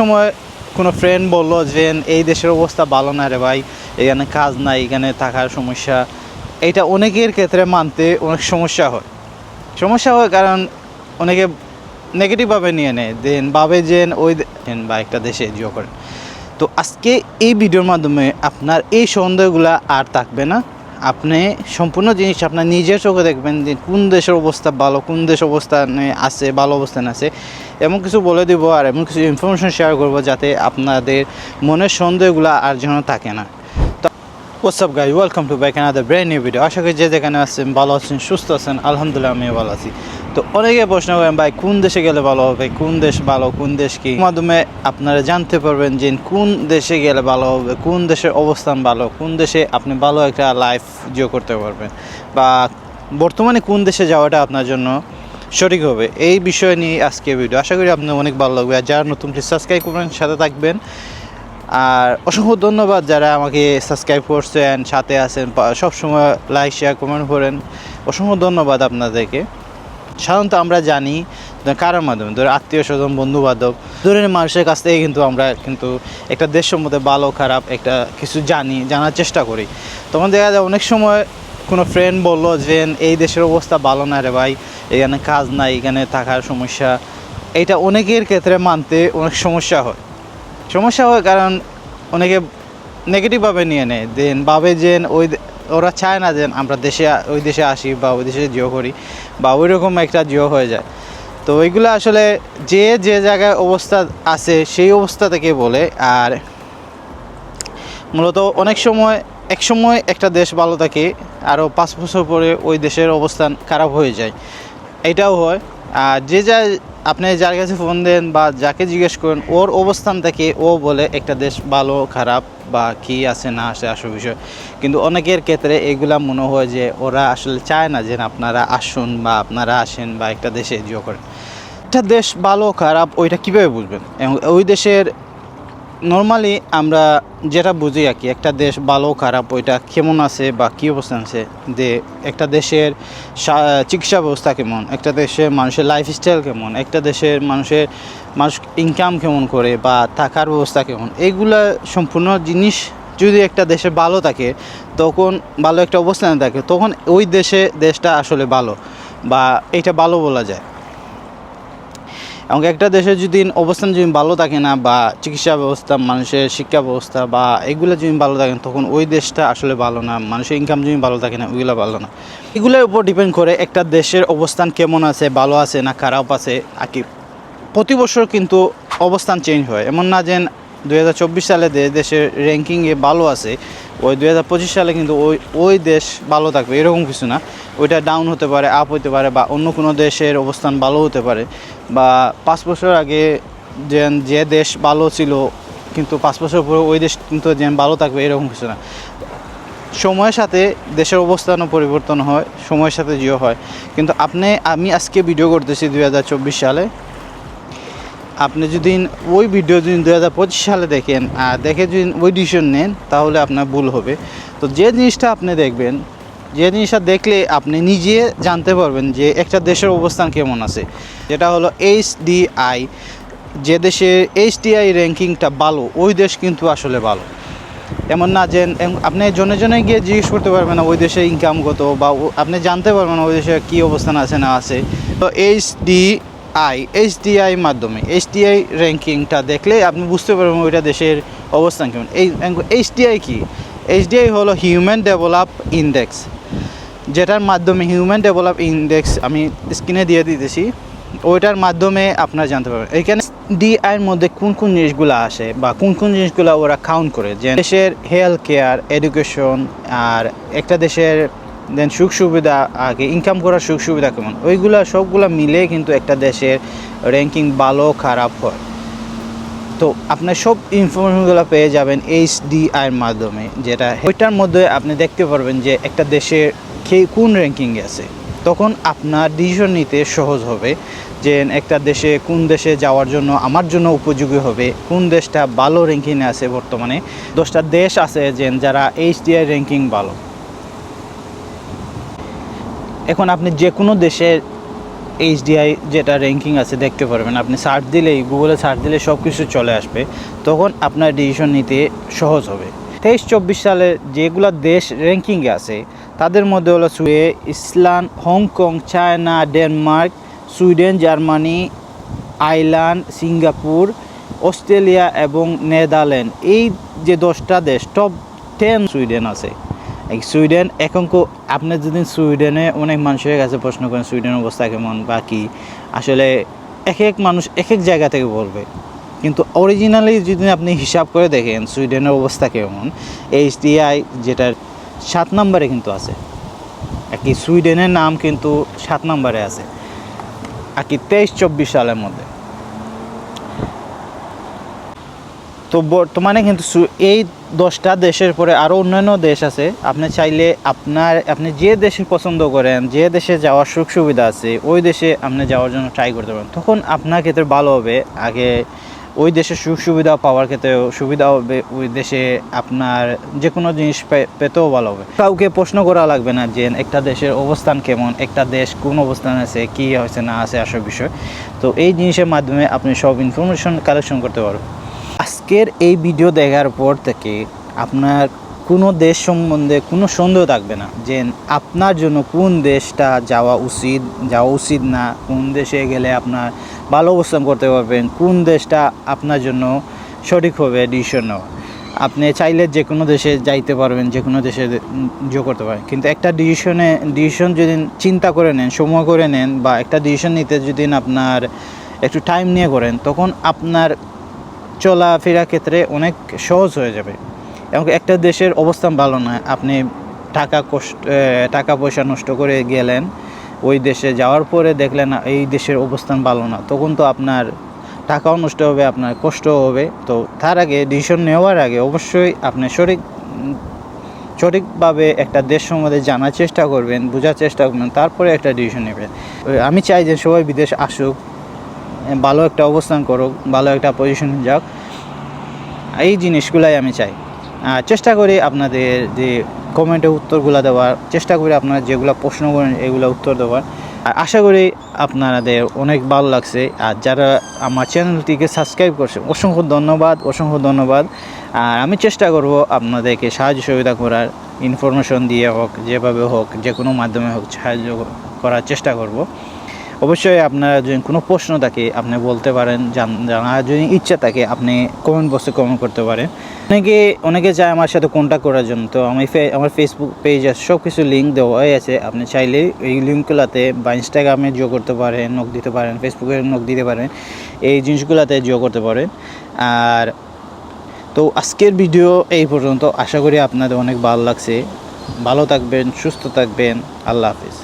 সময় কোনো ফ্রেন্ড বলল যে, এই দেশের অবস্থা ভালো না রে ভাই, এখানে কাজ নাই, এখানে থাকার সমস্যা। এটা অনেকের ক্ষেত্রে মানতে অনেক সমস্যা হয়। সমস্যা হয় কারণ অনেকে নেগেটিভভাবে নিয়ে নেয়। দেন ভাবে যে, ওই বা একটা দেশে জিও করে তো আজকে এই ভিডিওর মাধ্যমে আপনার এই সন্দেহগুলো আর থাকবে না। আপনি সম্পূর্ণ জিনিস আপনার নিজের চোখে দেখবেন যে কোন দেশের অবস্থা ভালো, কোন দেশ অবস্থানে আছে, ভালো অবস্থানে আছে। এমন কিছু বলে দিব আর এমন কিছু ইনফরমেশন শেয়ার করব যাতে আপনাদের মনের সন্দেহগুলো আর যেন থাকে না। What's up guy welcome to back another brand new video আশা করি যে যেখানে আছেন, ভালো আছেন, সুস্থ আছেন, আলহামদুলিল্লাহ আমি ভালো আছি। তো অনেকে প্রশ্ন করেন, ভাই, কোন দেশে গেলে ভালো হবে? কোন দেশ ভালো, কোন দেশ কি? মাধ্যমে আপনারা জানতে পারবেন যে কোন দেশে গেলে ভালো হবে, কোন দেশের অবস্থান ভালো, কোন দেশে আপনি ভালো একটা লাইফ জিও করতে পারবেন বা বর্তমানে কোন দেশে যাওয়াটা আপনার জন্য সঠিক হবে। এই বিষয় নিয়ে আজকে ভিডিও আশা করি আপনার অনেক ভালো লাগবে। আর যারা নতুন সাবস্ক্রাইব করবেন, সাথে থাকবেন। আর অসংখ্য ধন্যবাদ যারা আমাকে সাবস্ক্রাইব করছেন, সাথে আছেন সবসময় লাইক শেয়ার কমেন্ট করেন। অসংখ্য ধন্যবাদ আপনাদেরকে। সাধারণত আমরা জানি কারোর মাধ্যমে ধরে আত্মীয় স্বজন বন্ধু বান্ধব মানুষের কাছ থেকে কিন্তু আমরা কিন্তু একটা দেশ সম্বন্ধে ভালো, খারাপ একটা কিছু জানি, জানার চেষ্টা করি। তখন দেখা যায় অনেক সময় কোনো ফ্রেন্ড বলল যে, এই দেশের অবস্থা ভালো না রে ভাই, এখানে কাজ নাই, এখানে থাকার সমস্যা। এটা অনেকের ক্ষেত্রে মানতে অনেক সমস্যা হয়। সমস্যা হয় কারণ অনেকে নেগেটিভভাবে নিয়ে নেয়। দেন ভাবে যে ওই ওরা চায় না যেন আমরা দেশে ওই দেশে আসি বা ওই দেশে জিও করি বা ওই রকম একটা জিও হয়ে যায়। তো ওইগুলো আসলে যে যে জায়গায় অবস্থা আছে সেই অবস্থা থেকে বলে। আর মূলত অনেক সময়, এক সময় একটা দেশ ভালো থাকে, আরও পাঁচ বছর পরে ওই দেশের অবস্থান খারাপ হয়ে যায়। এটাও হয়। যে যা আপনি যার কাছে ফোন দেন বা যাকে জিজ্ঞেস করেন, ওর অবস্থান থেকে ও বলে একটা দেশ ভালো, খারাপ বা কি আছে, না আসে আসল বিষয়। কিন্তু অনেকের ক্ষেত্রে এগুলা মনে হয় যে ওরা আসলে চায় না যে আপনারা আসুন বা আপনারা আসেন বা একটা দেশে জিও করেন। একটা দেশ ভালো, খারাপ, ওইটা কীভাবে বুঝবেন? এবং ওই দেশের নর্মালি আমরা যেটা বুঝি আর কি, একটা দেশ ভালো খারাপ, ওইটা কেমন আছে বা কী অবস্থান আছে? যে একটা দেশের চিকিৎসা ব্যবস্থা কেমন? একটা দেশের মানুষের লাইফস্টাইল কেমন? একটা দেশের মানুষের, মানুষ ইনকাম কেমন করে বা থাকার ব্যবস্থা কেমন? এইগুলা সম্পূর্ণ জিনিস যদি একটা দেশে ভালো থাকে, তখন ভালো একটা অবস্থানে থাকে, তখন ওই দেশে, দেশটা আসলে ভালো বা এটা ভালো বলা যায়। এবং একটা দেশের যদি অবস্থান যদি ভালো থাকে না বা চিকিৎসা ব্যবস্থা, মানুষের শিক্ষা ব্যবস্থা বা এগুলো যদি ভালো থাকে তখন ওই দেশটা আসলে ভালো না। মানুষের ইনকাম যদি ভালো থাকে না, ওইগুলো ভালো না। এগুলোর উপর ডিপেন্ড করে একটা দেশের অবস্থান কেমন আছে, ভালো আছে না খারাপ আছে, আর কি। প্রতি বছর কিন্তু অবস্থান চেঞ্জ হয়। এমন না যে দু হাজার চব্বিশ সালে দেশের র্যাঙ্কিংয়ে ভালো আছে ওই দুই হাজার পঁচিশ সালে কিন্তু ওই ওই দেশ ভালো থাকবে, এরকম কিছু না। ওইটা ডাউন হতে পারে আপ হতে পারে বা অন্য কোনো দেশের অবস্থান ভালো হতে পারে। বা পাঁচ বছর আগে যে যে দেশ ভালো ছিল, কিন্তু পাঁচ বছর পরে ওই দেশ কিন্তু যে ভালো থাকবে, এরকম কিছু না। সময়ের সাথে দেশের অবস্থানও পরিবর্তন হয়, সময়ের সাথে জিও হয়। কিন্তু আপনি, আমি আজকে ভিডিও করতেছি দুই হাজার চব্বিশ সালে। আপনি যদি ওই ভিডিও যদি দু হাজার পঁচিশ সালে দেখেন আর দেখে যদি ওই ডিসিশন নেন, তাহলে আপনার ভুল হবে। তো যে জিনিসটা আপনি দেখবেন, যে জিনিসটা দেখলে আপনি নিজে জানতে পারবেন যে একটা দেশের অবস্থান কেমন আছে। যেটা হলো এইচ ডিআই যে দেশের এইচ ডিআই র্যাঙ্কিংটা ভালো, ওই দেশ কিন্তু আসলে ভালো। এমন না যে আপনি জনে জনে গিয়ে জিজ্ঞেস করতে পারবেন না ওই দেশে ইনকাম কত, বা আপনি জানতে পারবেন ওই দেশে কী অবস্থান আছে না আছে। তো H D I H DI মাধ্যমে এইচ ডিআই র্যাঙ্কিংটা দেখলে আপনি বুঝতে পারবেন ওইটা দেশের অবস্থান কেমন। এই এইচ ডিআই কি? এইচ ডিআই হলো হিউম্যান ডেভেলপ ইন্ডেক্স যেটার মাধ্যমে হিউম্যান ডেভেলপ ইন্ডেক্স আমি স্ক্রিনে দিয়ে দিতেছি। ওইটার মাধ্যমে আপনারা জানতে পারবেন। এখানে ডিআইয়ের মধ্যে কোন কোন জিনিসগুলো আসে বা কোন কোন জিনিসগুলো ওরা কাউন্ট করে? যে দেশের হেলথ কেয়ার এডুকেশন আর একটা দেশের দেন সুখ সুবিধা আগে ইনকাম করার সুখ সুবিধা কেমন? ওইগুলা সবগুলা মিলে কিন্তু একটা দেশের র্যাঙ্কিং ভালো, খারাপ হয়। তো আপনার সব ইনফরমেশনগুলো পেয়ে যাবেন এইচ ডিআইয়ের মাধ্যমে, যেটা ওইটার মধ্যে আপনি দেখতে পারবেন যে একটা দেশের কে কোন র্যাঙ্কিংয়ে আছে। তখন আপনার ডিসিশন নিতে সহজ হবে যে একটা দেশে কোন দেশে যাওয়ার জন্য, আমার জন্য উপযোগী হবে, কোন দেশটা ভালো র্যাঙ্কিংয়ে আছে বর্তমানে। দশটা দেশ আছে যে যারা এইচ ডিআই র্যাঙ্কিং ভালো। এখন আপনি যে কোনো দেশের এইচডিআই যেটা র্যাঙ্কিং আছে দেখতে পারবেন। আপনি সার্চ দিলেই গুগলে সার্চ দিলে সব কিছু চলে আসবে। তখন আপনার ডিসিশন নিতে সহজ হবে। তেইশ চব্বিশ সালে যেগুলো দেশ র্যাঙ্কিংয়ে আছে, তাদের মধ্যে হলো সুয়ে ইসলাম Hong Kong, China, Denmark, Sweden, Germany, Ireland, Singapore, Australia এবং নেদারল্যান্ড। এই যে দশটা দেশ টপ টেন সুইডেন আছে। সুইডেন, এখন কো- আপনি যদি সুইডেনে অনেক মানুষের কাছে প্রশ্ন করেন সুইডেনের অবস্থা কেমন বা কী? আসলে এক এক মানুষ এক এক জায়গা থেকে বলবে। কিন্তু অরিজিনালি যদি আপনি হিসাব করে দেখেন সুইডেনের অবস্থা কেমন এইচডিআই যেটার সাত নম্বরে কিন্তু আছে। আর কি সুইডেনের নাম কিন্তু সাত নম্বরে আছে। আর কি তেইশ, চব্বিশ সালের মধ্যে। তো বর্তমানে কিন্তু এই দশটা দেশের পরে আরও অন্যান্য দেশ আছে। আপনি চাইলে আপনার, আপনি যে দেশে পছন্দ করেন, যে দেশে যাওয়ার সুখ সুবিধা আছে, ওই দেশে আপনি যাওয়ার জন্য ট্রাই করতে পারেন। তখন আপনার ক্ষেত্রে ভালো হবে। আগে ওই দেশে সুখ সুবিধা পাওয়ার ক্ষেত্রে সুবিধা হবে, ওই দেশে আপনার যে কোনো জিনিস পেতেও ভালো হবে। কাউকে প্রশ্ন করা লাগবে না যে একটা দেশের অবস্থান কেমন, একটা দেশ কোন অবস্থান আছে, কী হয়েছে, না আছে, আসল বিষয়। তো এই জিনিসের মাধ্যমে আপনি সব ইনফরমেশন কালেকশন করতে পারবেন। আজকের এই ভিডিও দেখার পর থেকে আপনার কোনো দেশ সম্বন্ধে কোনো সন্দেহ থাকবে না যে আপনার জন্য কোন দেশটা যাওয়া উচিত যাওয়া উচিত না, কোন দেশে গেলে আপনার ভালো অবস্থান করতে পারবেন, কোন দেশটা আপনার জন্য সঠিক হবে ডিসিশন নেওয়া। আপনি চাইলে যে কোনো দেশে যাইতে পারবেন, যে কোনো দেশে জো করতে পারেন। কিন্তু একটা ডিসিশনে ডিসিশন যদি চিন্তা করে নেন, সময় করে নেন বা একটা ডিসিশন নিতে যদি আপনার একটু টাইম নিয়ে করেন, তখন আপনার চলাফেরা ক্ষেত্রে অনেক সহজ হয়ে যাবে। এবং একটা দেশের অবস্থান ভালো না আপনি টাকা কষ্ট টাকা পয়সা নষ্ট করে গেলেন, ওই দেশে যাওয়ার পরে দেখলেন, এই দেশের অবস্থান ভালো না। তখন তো আপনার টাকাও নষ্ট হবে, আপনার কষ্টও হবে। তো তার আগে ডিসিশন নেওয়ার আগে অবশ্যই আপনি সঠিক, সঠিকভাবে একটা দেশ সম্বন্ধে জানার চেষ্টা করবেন, বোঝার চেষ্টা করবেন, তারপরে একটা ডিসিশন নেবেন। আমি চাই যে সবাই বিদেশ আসুক ভালো একটা অবস্থান করুক, ভালো একটা পজিশন যাক। এই জিনিসগুলাই আমি চাই। চেষ্টা করি আপনাদের যে কমেন্টে উত্তরগুলো দেওয়ার, চেষ্টা করি আপনারা যেগুলো প্রশ্ন করেন এগুলো উত্তর দেওয়ার। আর আশা করি আপনাদের অনেক ভালো লাগছে। আর যারা আমার চ্যানেলটিকে সাবস্ক্রাইব করছে, অসংখ্য ধন্যবাদ অসংখ্য ধন্যবাদ। আর আমি চেষ্টা করব আপনাদেরকে সাহায্য সুবিধা করার ইনফরমেশন দিয়ে হোক, যেভাবে হোক যে কোনো মাধ্যমে হোক সাহায্য করার চেষ্টা করব। অবশ্যই আপনার যদি কোনো প্রশ্ন থাকে, আপনি বলতে পারেন জানার যদি ইচ্ছা থাকে, আপনি কমেন্ট বক্সে কমেন্ট করতে পারেন। অনেকে অনেকে চায় আমার সাথে কন্ট্যাক্ট করার জন্য, তো আমি আমার ফেসবুক পেজে সব কিছু লিঙ্ক দেওয়াই আছে। আপনি চাইলে এই লিঙ্কগুলোতে বা ইনস্টাগ্রামে যোগ করতে পারেন নক দিতে পারেন ফেসবুকে নক দিতে পারেন, এই জিনিসগুলোতে যোগ করতে পারেন। আর তো আজকের ভিডিও এই পর্যন্ত। আশা করি আপনাদের অনেক ভালো লাগছে। ভালো থাকবেন, সুস্থ থাকবেন। আল্লাহ হাফিজ।